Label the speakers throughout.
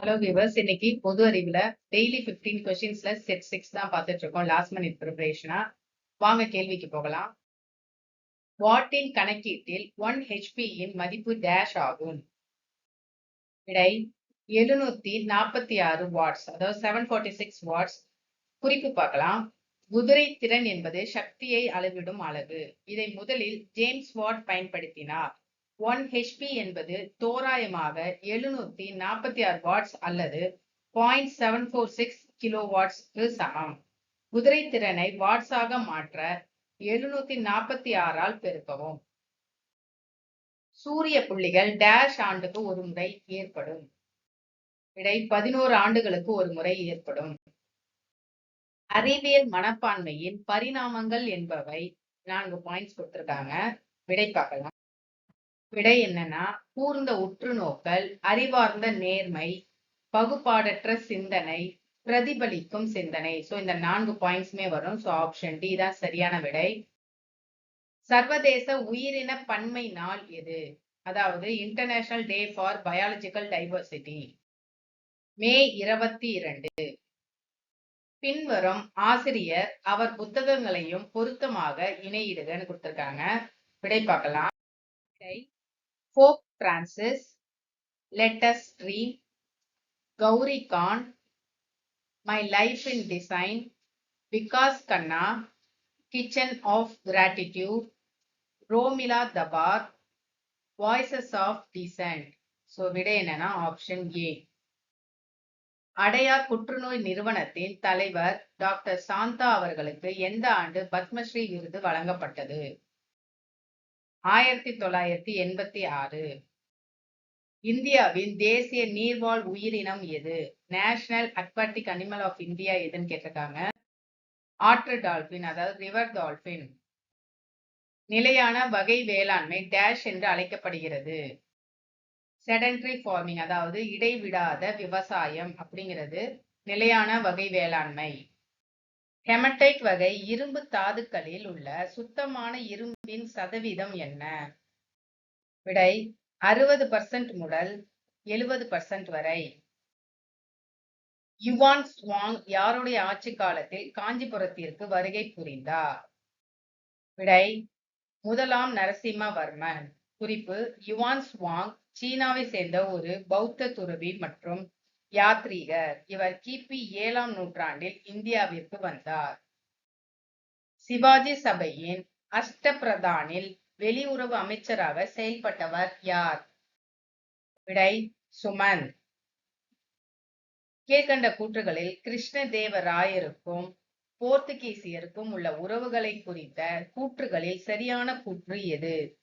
Speaker 1: Hello viewers இன்னைக்கு பொது அறிவுல டெய்லி 15 கொஸ்டின்ஸ்ல செட் சிக்ஸ் தான் பார்த்துட்டு இருக்கோம். லாஸ்ட் மினிட் ப்ரிப்பரேஷனா வாங்க கேள்விக்கு போகலாம். வாட்டின் கணக்கீட்டில் ஒன் ஹெச்பியின் மதிப்பு டேஷ் ஆகும். விடை எழுநூத்தி நாற்பத்தி ஆறு வாட்ஸ் அதாவது செவன் ஃபார்ட்டி சிக்ஸ் வாட்ஸ் குறிப்பு பார்க்கலாம். குதிரை திறன் என்பது சக்தியை அளவிடும் அளவு. இதை முதலில் ஜேம்ஸ் வாட் பயன்படுத்தினார். ஒன் ஹெச்பி என்பது தோராயமாக எழுநூத்தி நாற்பத்தி ஆறு வாட்ஸ் அல்லது point seven four six kilo வாட்ஸ்க்கு சமம். குதிரை திறனை வாட்ஸாக மாற்ற எழுநூத்தி நாற்பத்தி ஆறால் பெருக்கவும். சூரிய புள்ளிகள் டேஷ் ஆண்டுக்கு ஒரு முறை ஏற்படும். விடை பதினோரு ஆண்டுகளுக்கு ஒரு முறை ஏற்படும். அறிவியல் மனப்பான்மையின் பரிணாமங்கள் என்பவை நான்கு பாயிண்ட்ஸ் கொடுத்திருக்காங்க. விடை பார்க்கலாம். விடை என்னன்னா கூர்ந்த உற்று நோக்கல் அறிவார்ந்த நேர்மை பகுப்பாடற்ற சிந்தனை பிரதிபலிக்கும் சிந்தனை. சோ இந்த நான்கு பாயிண்ட்ஸ்மே வரும். சோ ஆப்ஷன் டி தான் சரியான விடை. சர்வதேச உயிரின பன்மை நாள் எது? அதாவது international day for biological diversity May இருபத்தி இரண்டு. பின்வரும் ஆசிரியர் அவர் புத்தகங்களையும் பொருத்தமாக இணையிடுகன்னு கொடுத்திருக்காங்க. விடை பார்க்கலாம். Pope Francis let's dream Gauri Khan my life in design Vikas Khanna kitchen of gratitude Romila Thapar voices of dissent so விட என்னன்னா ஆப்ஷன் ஏ அடையார் புற்றுநோய் நிறுவனத்தின் தலைவர் டாக்டர் சாந்தா அவர்களுக்கு எந்த ஆண்டு பத்மஸ்ரீ விருது வழங்கப்பட்டது? ஆயிரத்தி தொள்ளாயிரத்தி எண்பத்தி ஆறு. இந்தியாவின் தேசிய நீர்வாழ் உயிரினம் எது? National aquatic animal of India எதுன்னு கேட்டிருக்காங்க. ஆற்று டால்பின் அதாவது ரிவர் டால்பின் நிலையான வகை வேளாண்மை டேஷ் என்று அழைக்கப்படுகிறது. செடன்ட்ரி ஃபார்மிங் அதாவது இடைவிடாத விவசாயம் அப்படிங்கிறது. நிலையான வகை வேளாண்மை. ஹெமடைட் வகை இரும்பு தாதுக்களில் உள்ள சுத்தமான இரும்பின் சதவீதம் என்ன? விடை அறுபது பர்சன்ட் முதல் எழுபது பர்சன்ட் வரை. யுவான் ஸ்வாங் யாருடைய ஆட்சி காலத்தில் காஞ்சிபுரத்திற்கு வருகை புரிந்தார்? விடை முதலாம் நரசிம்மவர்மன். குறிப்பு யுவான் ஸ்வாங் சீனாவை சேர்ந்த ஒரு பௌத்த துறவி மற்றும் யாத்ரீகர். இவர் கிபி ஏழாம் நூற்றாண்டில் இந்தியாவிற்கு வந்தார். சிவாஜி சபையின் அஷ்டபிரதானில் வெளியுறவு அமைச்சராக செயல்பட்டவர் யார்? விடை சுமன். கீழ்கண்ட கூற்றுகளில் கிருஷ்ணதேவராயருக்கும் போர்த்துகீசியருக்கும் உள்ள உறவுகளை குறித்த கூற்றுகளில் சரியான கூற்று எது?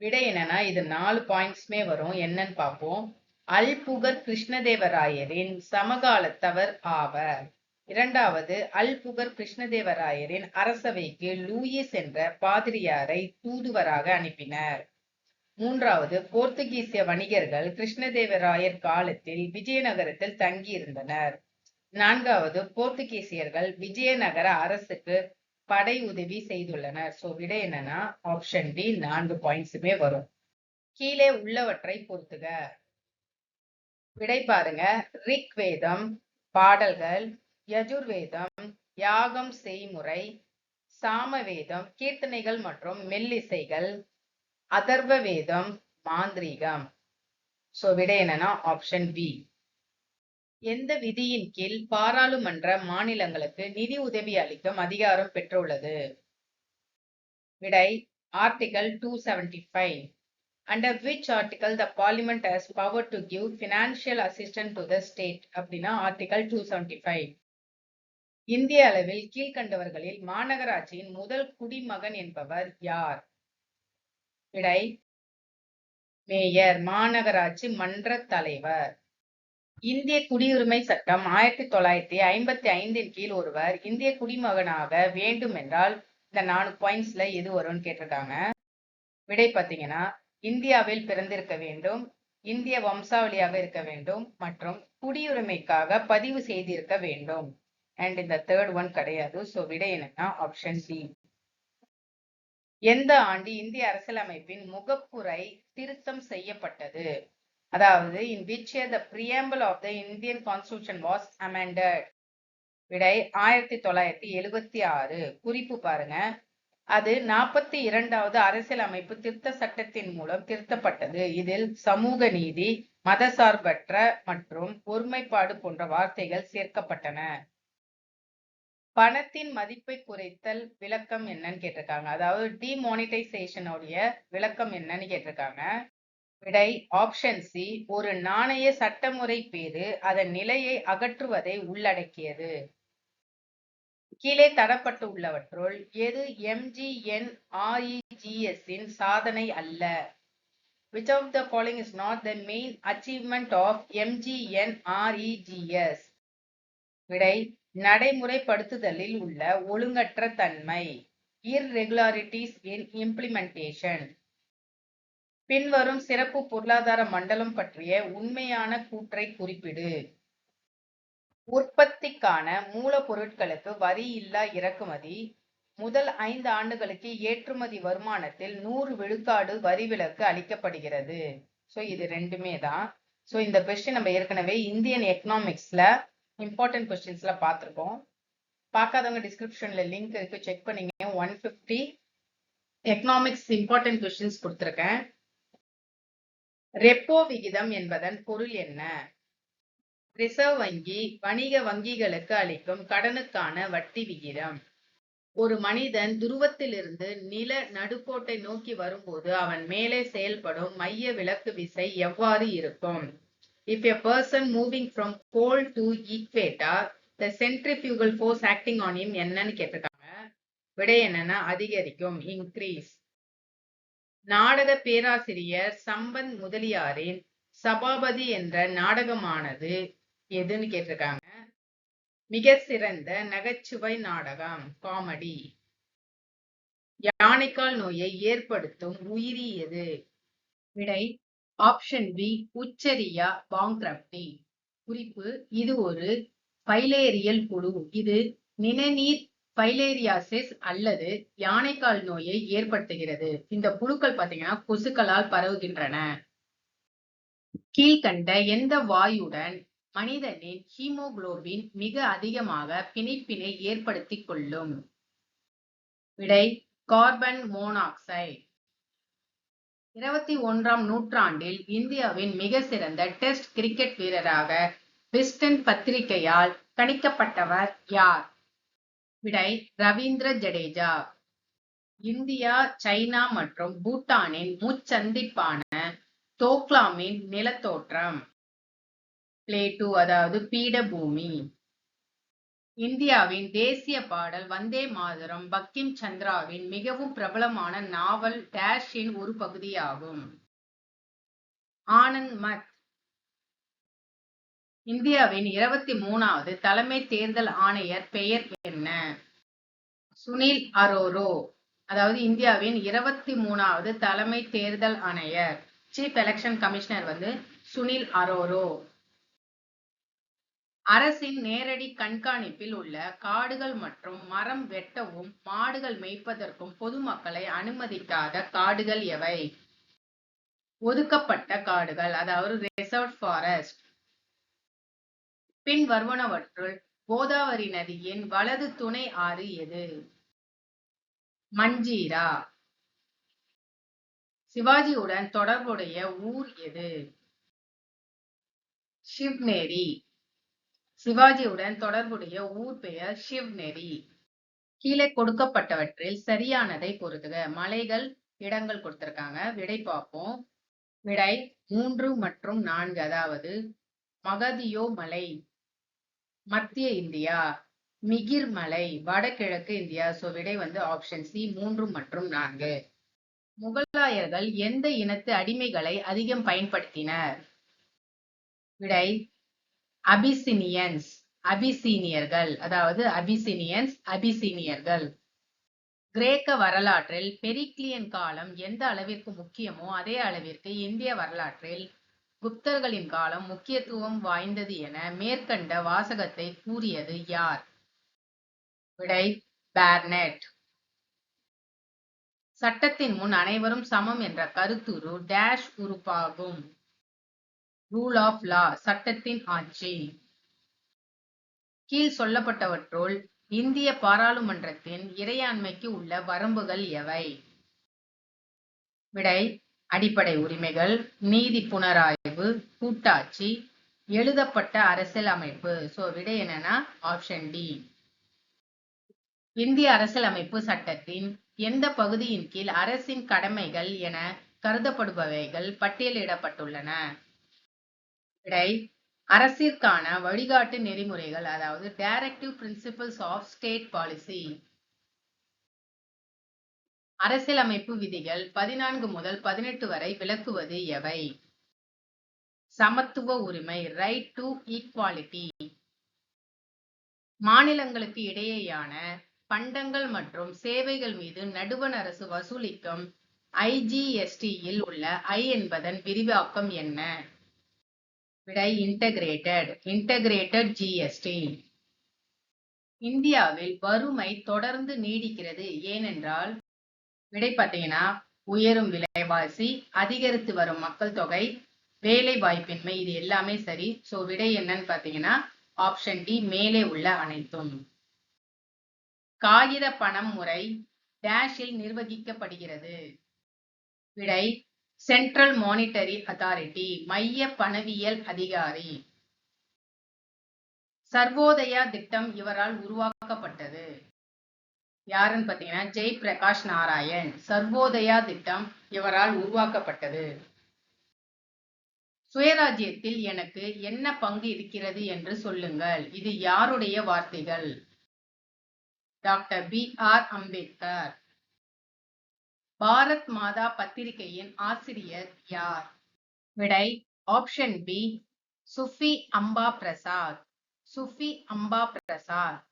Speaker 1: விடை என்னன்னா இது நாலு பாயிண்ட்ஸ்மே வரும். என்னன்னு பார்ப்போம். அல்புகர் கிருஷ்ணதேவராயரின் சமகாலத்தவர் ஆவர். இரண்டாவது அல்புகர் கிருஷ்ணதேவராயரின் அரசவைக்கு லூயிஸ் என்ற பாதிரியாரை தூதுவராக அனுப்பினர். மூன்றாவது போர்த்துகீசிய வணிகர்கள் கிருஷ்ணதேவராயர் காலத்தில் விஜயநகரத்தில் தங்கியிருந்தனர். நான்காவது போர்த்துகீசியர்கள் விஜயநகர அரசுக்கு படை உதவி செய்துள்ளனர். சோ விட என்னன்னா ஆப்ஷன் டி நான்கு பாயிண்ட்ஸுமே வரும். கீழே உள்ளவற்றை பொறுத்துக. விடை பாருங்க ரிக் வேதம் பாடல்கள் யஜுர்வேதம் யாகம் செய்முறை சாமவேதம் கீர்த்தனைகள் மற்றும் மெல்லிசைகள் அதர்வ வேதம் மாந்திரீகம். சோ விடை என்னன்னா ஆப்ஷன் பி எந்த விதியின் கீழ் பாராளுமன்ற மாநிலங்களுக்கு நிதி உதவி அளிக்கும் அதிகாரம் பெற்றுள்ளது? விடை article two seventy five under which article the parliament has power to give financial assistant to the state அப்படின்னா ஆர்டிகல் டூ செவன்டி ஃபைவ் இந்திய அளவில் கீழ்கண்டவர்களில் மாநகராட்சியின் முதல் குடிமகன் என்பவர் யார்? விடை மேயர் மாநகராட்சி மன்ற தலைவர். இந்திய குடியுரிமை சட்டம் ஆயிரத்தி தொள்ளாயிரத்தி ஐம்பத்தி ஐந்தின் கீழ் ஒருவர் இந்திய குடிமகனாக வேண்டும் என்றால் இந்த நாலு பாயிண்ட்ஸ்ல எது வரும்னு கேட்டிருக்காங்க. விடை பார்த்தீங்கன்னா இந்தியாவில் பிறந்திருக்க வேண்டும் இந்திய வம்சாவளியாக இருக்க வேண்டும் மற்றும் குடியுரிமைக்காக பதிவு செய்திருக்க வேண்டும். அண்ட் இந்த தேர்ட் ஒன் கிடையாது. ஸோ விட என்னன்னா ஆப்ஷன் சி எந்த ஆண்டு இந்திய அரசியலமைப்பின் முகப்புரை திருத்தம் செய்யப்பட்டது? அதாவது in which the preamble of the Indian constitution was amended விடை ஆயிரத்தி தொள்ளாயிரத்தி எழுபத்தி ஆறு. குறிப்பு பாருங்க. அது நாற்பத்தி இரண்டாவது அரசியலமைப்பு திருத்த சட்டத்தின் மூலம் திருத்தப்பட்டது. இதில் சமூக நீதி மதசார்பற்ற மற்றும் ஒருமைப்பாடு போன்ற வார்த்தைகள் சேர்க்கப்பட்டன. பணத்தின் மதிப்பை குறைத்தல் விளக்கம் என்னன்னு கேட்டிருக்காங்க. அதாவது டிமானிட்டைசேஷனுடைய விளக்கம் என்னன்னு கேட்டிருக்காங்க. விடை ஆப்ஷன் சி ஒரு நாணய சட்டமுறை பேரு அதன் நிலையை அகற்றுவதை உள்ளடக்கியது. கீழே தரப்பட்டு உள்ளவற்றுள் எது எம்ஜிஎன் இன் சாதனை அல்ல? Which of the following is not the main achievement of MGNREGS விடை நடைமுறைப்படுத்துதலில் உள்ள ஒழுங்கற்ற தன்மை irregularities in implementation. பின்வரும் சிறப்பு பொருளாதார மண்டலம் பற்றிய உண்மையான கூற்றை குறிப்பிடு. உற்பத்திக்கான மூலப்பொருட்களுக்கு வரி இல்லா இறக்குமதி முதல் ஐந்து ஆண்டுகளுக்கு ஏற்றுமதி வருமானத்தில் நூறு விழுக்காடு வரி விலக்கு அளிக்கப்படுகிறது. ஸோ இது ரெண்டுமே தான். ஸோ இந்த கொஸ்டின் நம்ம ஏற்கனவே இந்தியன் எக்கனாமிக்ஸ்ல இம்பார்ட்டன்ட் கொஸ்டின்ஸ்ல பார்த்துருக்கோம். பார்க்காதவங்க டிஸ்கிரிப்ஷன்ல லிங்க் இருக்கு செக் பண்ணீங்க. One fifty economics important questions கொடுத்துருக்கேன். ரெப்போ விகிதம் என்பதன் பொருள் என்ன? ரிசர்வ் வங்கி வணிக வங்கிகளுக்கு அளிக்கும் கடனுக்கான வட்டி விகிதம். ஒரு மனிதன் துருவத்திலிருந்து நில நடுக்கோட்டை நோக்கி வரும்போது அவன் மேலே செயல்படும் மைய விலக்கு விசை எவ்வாறு இருக்கும்? If a person moving from pole to equator the centrifugal force acting on him என்னன்னு கேட்டிருக்காங்க. விடை என்னன்னா அதிகரிக்கும் இன்க்ரீஸ் நாடக பேராசிரியர் சம்பந்த் முதலியாரின் சபாபதி என்ற நாடகமானது எதுன்னு கேட்டிருக்காங்க? மிக சிறந்த நகைச்சுவை நாடகம் காமெடி யானைக்கால் நோயை ஏற்படுத்தும் உயிரி எது? விடை ஆப்ஷன் பி உச்சரியா பாங்க்ரப்டி. குறிப்பு இது ஒரு பைலேரியல் புழு. இது நிணநீர் பைலேரியாசிஸ் அல்லது யானைக்கால் நோயை ஏற்படுத்துகிறது. இந்த புழுக்கள் பாத்தீங்கன்னா கொசுக்களால் பரவுகின்றன. கீழ்கண்ட எந்த வாயுடன் மனிதனின் ஹீமோகுளோபின் மிக அதிகமாக பிணைப்பினை ஏற்படுத்திக் கொள்ளும். விடை கார்பன் மோனாக்சைடு. இருபத்தி ஒன்றாம் நூற்றாண்டில் இந்தியாவின் மிக சிறந்த டெஸ்ட் கிரிக்கெட் வீரராக பிஸ்டன் பத்திரிகையால் கணிக்கப்பட்டவர் யார்? விடை ரவீந்திர ஜடேஜா. இந்தியா சைனா மற்றும் பூட்டானின் முச்சந்திப்பான தோக்லாமின் நிலத்தோற்றம். பிளேட்டு அதாவது பீடபூமி. இந்தியாவின் தேசிய பாடல் வந்தே மாதரம் பக்கிம் சந்திராவின் மிகவும் பிரபலமான நாவல் டேஷின் ஒரு பகுதியாகும். ஆனந்த் மத். இந்தியாவின் இருபத்தி மூணாவது தலைமை தேர்தல் ஆணையர் பெயர் என்ன? சுனில் அரோரோ. அதாவது இந்தியாவின் இருபத்தி மூணாவது தலைமை தேர்தல் ஆணையர். சீஃப் எலெக்ஷன் கமிஷனர் வந்து சுனில் அரோரோ. அரசின் நேரடி கண்காணிப்பில் உள்ள காடுகள் மற்றும் மரம் வெட்டவும் மாடுகள் மேய்ப்பதற்கும் பொதுமக்களை அனுமதிக்காத காடுகள் எவை? ஒதுக்கப்பட்ட காடுகள் அதாவது ரிசர்வ் ஃபாரஸ்ட் பின் வருவனவற்றுள் கோதாவரி நதியின் வலது துணை ஆறு எது? மஞ்சீரா. சிவாஜியுடன் தொடர்புடைய ஊர் எது? ஷிவ்நேரி சிவாஜியுடன் தொடர்புடைய ஊர் பெயர் ஷிவ்நெரி கீழே கொடுக்கப்பட்டவற்றில் சரியானதை பொருத்துக மலைகள் இடங்கள் கொடுத்திருக்காங்க. விடை பார்ப்போம். விடை மூன்று மற்றும் நான்கு. அதாவது மகதியோ மலை மத்திய இந்தியா மிகிர் மலை வடகிழக்கு இந்தியா. சோ விடை வந்து ஆப்ஷன் சி மூன்று மற்றும் நான்கு. முகலாயர்கள் எந்த இனத்து அடிமைகளை அதிகம் பயன்படுத்தினர்? விடை அபிசினியன்ஸ் அபிசீனியர்கள் அதாவது அபிசினியன்ஸ் அபிசீனியர்கள். கிரேக்க வரலாற்றில் பெரிக்லியன் காலம் எந்த அளவிற்கு முக்கியமோ அதே அளவிற்கு இந்திய வரலாற்றில் குப்தர்களின் காலம் முக்கியத்துவம் வாய்ந்தது என மேற்கண்ட வாசகத்தை கூறியது யார்? விடை பேர்னெட். சட்டத்தின் முன் அனைவரும் சமம் என்ற கருத்துரு டேஷ் உறுப்பாகும். ரூல் ஆஃப் லா சட்டத்தின் ஆட்சி. கீழ் சொல்லப்பட்டவற்றுள் இந்திய பாராளுமன்றத்தின் இறையாண்மைக்கு உள்ள வரம்புகள் எவை? விடை அடிப்படை உரிமைகள் நீதி புனராய்வு கூட்டாட்சி எழுதப்பட்ட அரசியல் அமைப்பு. சோ விடை என்னன்னா ஆப்ஷன் டி இந்திய அரசியலமைப்பு சட்டத்தின் எந்த பகுதியின் கீழ் அரசின் கடமைகள் என கருதப்படுபவைகள் பட்டியலிடப்பட்டுள்ளன. விடை அரசிற்கான வழிகாட்டு நெறிமுறைகள் அதாவது directive principles of state policy அரசியலமைப்பு விதிகள் பதினான்கு முதல் பதினெட்டு வரை விளக்குவது எவை? சமத்துவ உரிமை ரைட் டு ஈக்வாலிட்டி மாநிலங்களுக்கு இடையேயான பண்டங்கள் மற்றும் சேவைகள் மீது நடுவண் அரசு வசூலிக்கும் ஐஜிஎஸ்டியில் உள்ள ஐ என்பதன் விரிவாக்கம் என்ன? விடை இன்டகிரேட்டட் இன்டகிரேட்டட் ஜிஎஸ்டி இந்தியாவில் வறுமை தொடர்ந்து நீடிக்கிறது. ஏனென்றால் விடை பார்த்தீங்கன்னா உயரும் விலைவாசி அதிகரித்து வரும் மக்கள் தொகை வேலை வாய்ப்பின்மை இது எல்லாமே சரி. சோ விடை என்னன்னு பார்த்தீங்கன்னா ஆப்ஷன் டி மேலே உள்ள அனைத்தும். காகித பணம் முறை டேஷில் நிர்வகிக்கப்படுகிறது. விடை சென்ட்ரல் மானிட்டரி அத்தாரிட்டி மைய பணவியல் அதிகாரி. சர்வோதயா திட்டம் இவரால் உருவாக்கப்பட்டது. யாருன்னு பாத்தீங்கன்னா ஜெய் பிரகாஷ் நாராயண். சர்வோதயா திட்டம் இவரால் உருவாக்கப்பட்டது. சுயராஜ்யத்தில் எனக்கு என்ன பங்கு இருக்கிறது என்று சொல்லுங்கள். இது யாருடைய வார்த்தைகள்? Doctor B R Ambedkar. Bharat Mata பத்திரிகையின் ஆசிரியர் யார்? விடை option B Sufi Amba Prasad. Sufi Amba Prasad.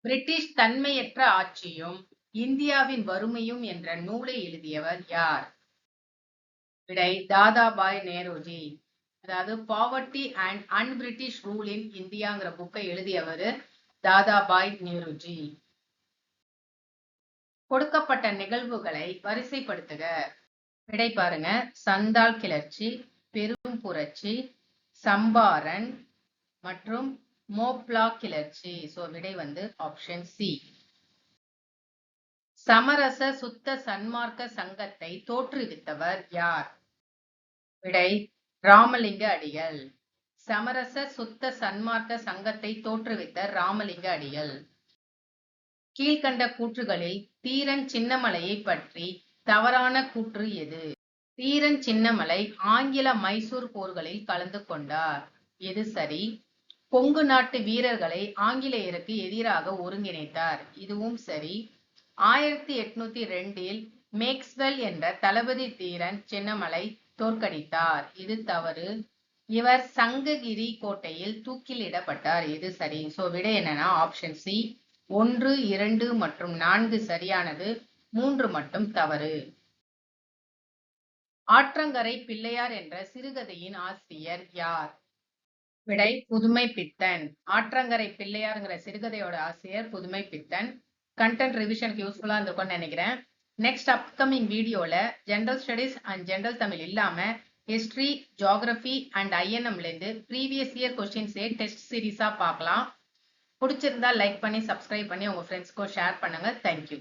Speaker 1: British தன்மையற்ற ஆட்சியும் இந்தியாவின் வறுமையும் என்ற நூலை எழுதியவர் யார்? விடை தாதாபாய் நேருஜி. அதாவது poverty and unBritish rule in இந்தியாங்கிற புக்கை எழுதியவர் தாதாபாய் நேருஜி. கொடுக்கப்பட்ட நிகழ்வுகளை வரிசைப்படுத்துக. விடை பாருங்க. சந்தால் கிளர்ச்சி பெரும் புரட்சி சம்பாரன் மற்றும் மோப்லா கிளர்ச்சி. சோ விடை வந்து ஆப்ஷன் சி சமரச சுத்த சன்மார்க்க சங்கத்தை தோற்றுவித்தவர் யார்? விடை ராமலிங்க அடிகள். சமரச சுத்த சன்மார்க்க சங்கத்தை தோற்றுவித்த ராமலிங்க அடிகள். கீழ்கண்ட கூற்றுகளில் தீரன் சின்னமலையை பற்றி தவறான கூற்று எது? தீரன் சின்னமலை ஆங்கில மைசூர் போர்களில் கலந்து கொண்டார். எது சரி? கொங்கு நாட்டு வீரர்களை ஆங்கிலேயருக்கு எதிராக ஒருங்கிணைத்தார். இதுவும் சரி. ஆயிரத்தி எட்நூத்தி ரெண்டில் மேக்ஸ்வெல் என்ற தளபதி தீரன் சின்னமலை தோற்கடித்தார். இது தவறு. இவர் சங்ககிரி கோட்டையில் தூக்கிலிடப்பட்டார். இது சரி? சோ விட என்னன்னா ஆப்ஷன் சி ஒன்று இரண்டு மற்றும் நான்கு சரியானது மூன்று மட்டும் தவறு. ஆற்றங்கரை பிள்ளையார் என்ற சிறுகதையின் ஆசிரியர் யார்? விடை புதுமை பித்தன். ஆற்றங்கரை பிள்ளையாருங்கிற சிறுகதையோட ஆசிரியர் புதுமை பித்தன். கண்டென்ட் ரிவிஷனுக்கு யூஸ்ஃபுல்லா இருந்திருக்கும்னு நினைக்கிறேன். நெக்ஸ்ட் அப்கமிங் வீடியோல general studies and general Tamil இல்லாம ஹிஸ்டரி ஜியாகிரபி அண்ட் ஐஎன்எம்லேருந்து ப்ரீவியஸ் இயர் கொஸ்டின்ஸே டெஸ்ட் சீரீஸாக பார்க்கலாம். பிடிச்சிருந்தா லைக் பண்ணி சப்ஸ்கிரைப் பண்ணி உங்கள் ஃப்ரெண்ட்ஸ்க்கும் ஷேர் பண்ணுங்க. தேங்க்யூ